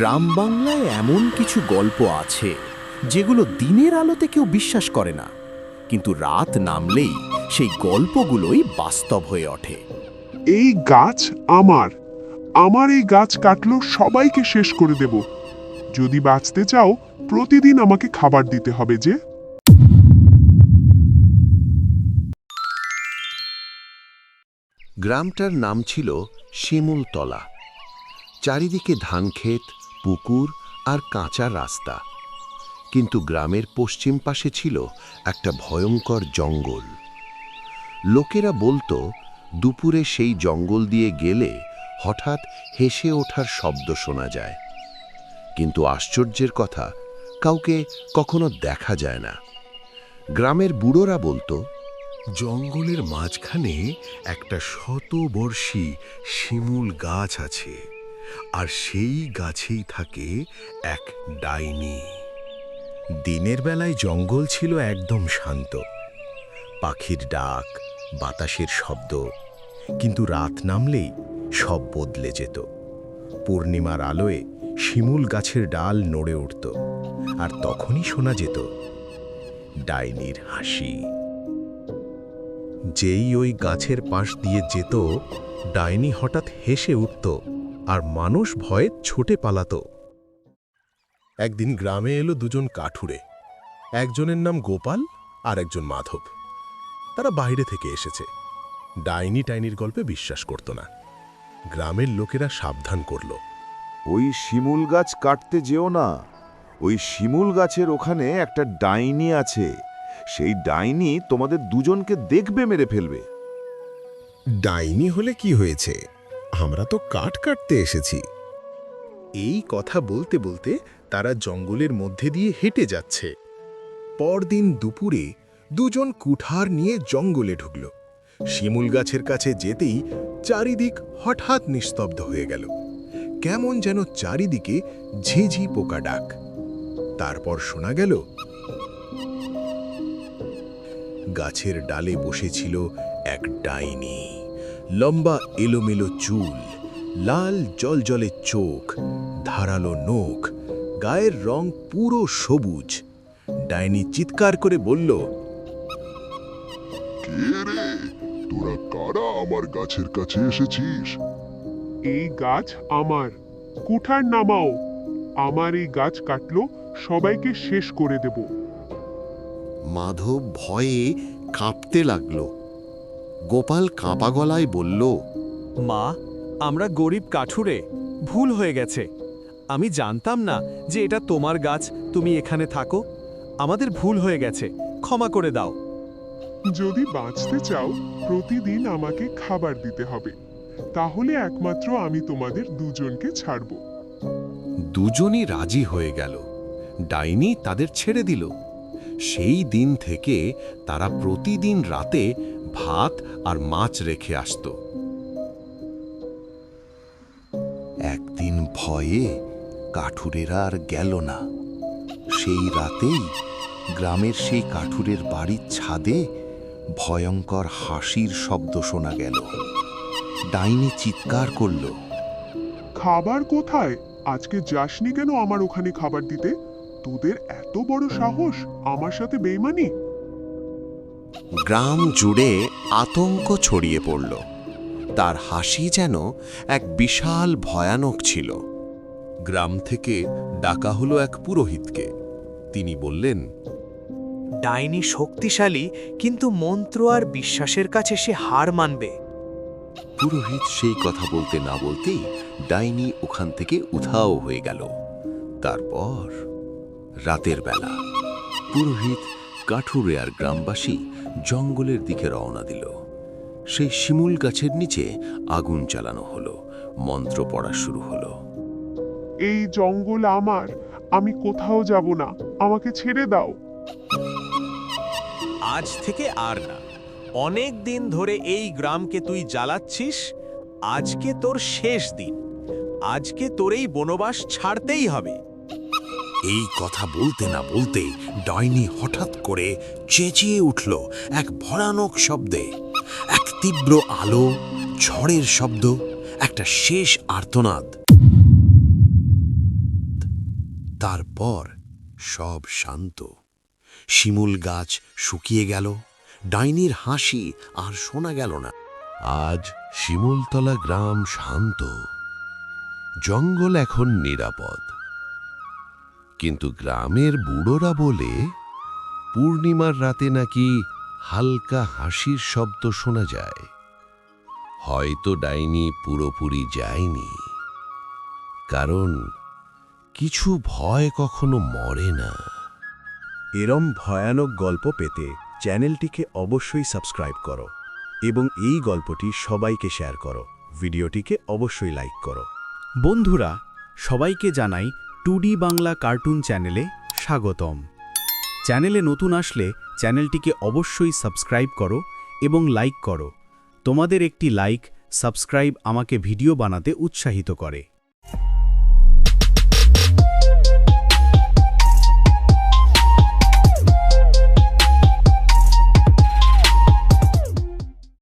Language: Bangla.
গ্রাম বাংলায় এমন কিছু গল্প আছে যেগুলো দিনের আলোতে কেউ বিশ্বাস করে না কিন্তু রাত নামলেই সেই গল্পগুলোই বাস্তব হয়ে ওঠে। এই গাছ আমার আমার এই গাছ কাটলো সবাইকে শেষ করে দেব। যদি বাঁচতে চাও প্রতিদিন আমাকে খাবার দিতে হবে যে। গ্রামটার নাম ছিল শিমুলতলা। চারিদিকে ধানক্ষেত পুকুর আর কাঁচা রাস্তা। কিন্তু গ্রামের পশ্চিম পাশে ছিল একটা ভয়ঙ্কর জঙ্গল। লোকেরা বলতো, দুপুরে সেই জঙ্গল দিয়ে গেলে হঠাৎ হেসে ওঠার শব্দ শোনা যায়। কিন্তু আশ্চর্যের কথা, কাউকে কখনো দেখা যায় না। গ্রামের বুড়োরা বলতো, জঙ্গলের মাঝখানে একটা শতবর্ষী শিমুল গাছ আছে। আর সেই গাছেই থাকে এক ডাইনি। দিনের বেলায় জঙ্গল ছিল একদম শান্ত। পাখির ডাক, বাতাসের শব্দ, কিন্তু রাত নামলেই সব বদলে যেত। পূর্ণিমার আলোয় শিমুল গাছের ডাল নড়ে উঠত, আর তখনই শোনা যেত ডাইনির হাসি। যেই ওই গাছের পাশ দিয়ে যেত, ডাইনি হঠাৎ হেসে উঠত আর মানুষ ভয়ে ছোটে পালাতো। একদিন গ্রামে এলো দুজন কাঠুরে। একজনের নাম গোপাল আর একজন মাধব। তারা বাইরে থেকে এসেছে। ডাইনি টাইনির গল্পে বিশ্বাস করত না। গ্রামের লোকেরা সাবধান করল। ওই শিমুল গাছ কাটতে যেও না। ওই শিমুল গাছের ওখানে একটা ডাইনি আছে। সেই ডাইনি তোমাদের দুজনকে দেখবে মেরে ফেলবে। ডাইনি হলে কি হয়েছে? আমরা তো কাঠ কাটতে এসেছি। এই কথা বলতে বলতে তারা জঙ্গলের মধ্যে দিয়ে হেঁটে যাচ্ছে। পরদিন দুপুরে দুজন কুঠার নিয়ে জঙ্গলে ঢুকল। শিমুল গাছের কাছে যেতেই চারিদিক হঠাৎ নিস্তব্ধ হয়ে গেল। কেমন যেন চারিদিকে ঝিঝি পোকা ডাক। তারপর শোনা গেল, গাছের ডালে বসেছিল এক ডাইনি। লম্বা এলোমেলো চুল লাল জলজলে চোখ ধারালো নখ গায়ের রং পুরো সবুজ। ডাইনি চিৎকার করে বলল কে তোরা কারা আমার গাছের কাছে এসেছিস? এই গাছ আমার। কুঠার নামাও। আমার এই গাছ কাটলো সবাইকে শেষ করে দেব। মাধব ভয়ে কাঁপতে লাগল। গোপাল কাঁপা গলায় বলল মা আমরা গরিব কাঠুরে ভুল হয়ে গেছে। আমি জানতাম না যে এটা তোমার গাছ তুমি এখানে থাকো। আমাদের ভুল হয়ে গেছে ক্ষমা করে দাও। যদি বাঁচতে চাও প্রতিদিন আমাকে খাবার দিতে হবে। তাহলে একমাত্র আমি তোমাদের দুজনকে ছাড়ব। দুজনই রাজি হয়ে গেল। ডাইনি তাদের ছেড়ে দিল। সেই দিন থেকে তারা প্রতিদিন রাতে ভাত আর মাছ রেখে আসত। একদিন ভয়ে কাঠুরেরা আর গেল না। সেই রাতেই গ্রামের সেই কাঠুরের বাড়ির ছাদে ভয়ঙ্কর হাসির শব্দ শোনা গেল। ডাইনি চিৎকার করল, খাবার কোথায়? আজকে যাসনি কেন আমার ওখানে খাবার দিতে? তোদের এত বড় সাহস, আমার সাথে বেইমানি? গ্রাম জুড়ে আতঙ্ক ছড়িয়ে পড়ল। তার হাসি যেন এক বিশাল ভয়ানক ছিল। গ্রাম থেকে ডাকা হলো এক পুরোহিতকে। তিনি বললেন ডাইনি শক্তিশালী কিন্তু মন্ত্র আর বিশ্বাসের কাছে সে হার মানবে। পুরোহিত সেই কথা বলতে না বলতেই ডাইনি ওখান থেকে উধাও হয়ে গেল। তারপর রাতের বেলা পুরোহিত কাঠুরে আর গ্রামবাসী জঙ্গলের দিকে রওনা দিল। সেই শিমুল গাছের নিচে আগুন চালানো হলো মন্ত্র পড়া শুরু হলো। এই জঙ্গল আমার আমি কোথাও যাব না আমাকে ছেড়ে দাও। আজ থেকে আর না অনেক দিন ধরে এই গ্রামকে তুই জ্বালাচ্ছিস আজকে তোর শেষ দিন আজকে তোর এই বনবাস ছাড়তেই হবে। এই কথা বলতে না বলতে ডাইনি হঠাৎ করে চেঁচিয়ে উঠল এক ভয়ানক শব্দে। এক তীব্র আলো, ঝড়ের শব্দ, একটা শেষ আর্তনাদ। তারপর সব শান্ত। শিমুল গাছ শুকিয়ে গেল, ডাইনির হাসি আর শোনা গেল না। আজ শিমুলতলা গ্রাম শান্ত। জঙ্গল এখন নিরাপদ। কিন্তু গ্রামের বুড়োরা বলে পূর্ণিমার রাতে নাকি হালকা হাসির শব্দ শোনা যায়। হয়তো ডাইনি পুরোপুরি যায়নি। কারণ কিছু ভয় কখনো মরে না। এরম ভয়ানক গল্প পেতে চ্যানেলটিকে অবশ্যই সাবস্ক্রাইব করো এবং এই গল্পটি সবাইকে শেয়ার করো। ভিডিওটিকে অবশ্যই লাইক করো। বন্ধুরা সবাইকে জানাই টুডি বাংলা কার্টুন চ্যানেলে স্বাগতম। চ্যানেলে নতুন আসলে চ্যানেলটিকে অবশ্যই সাবস্ক্রাইব করো এবং লাইক করো। তোমাদের একটি লাইক, সাবস্ক্রাইব আমাকে ভিডিও বানাতে উৎসাহিত করে।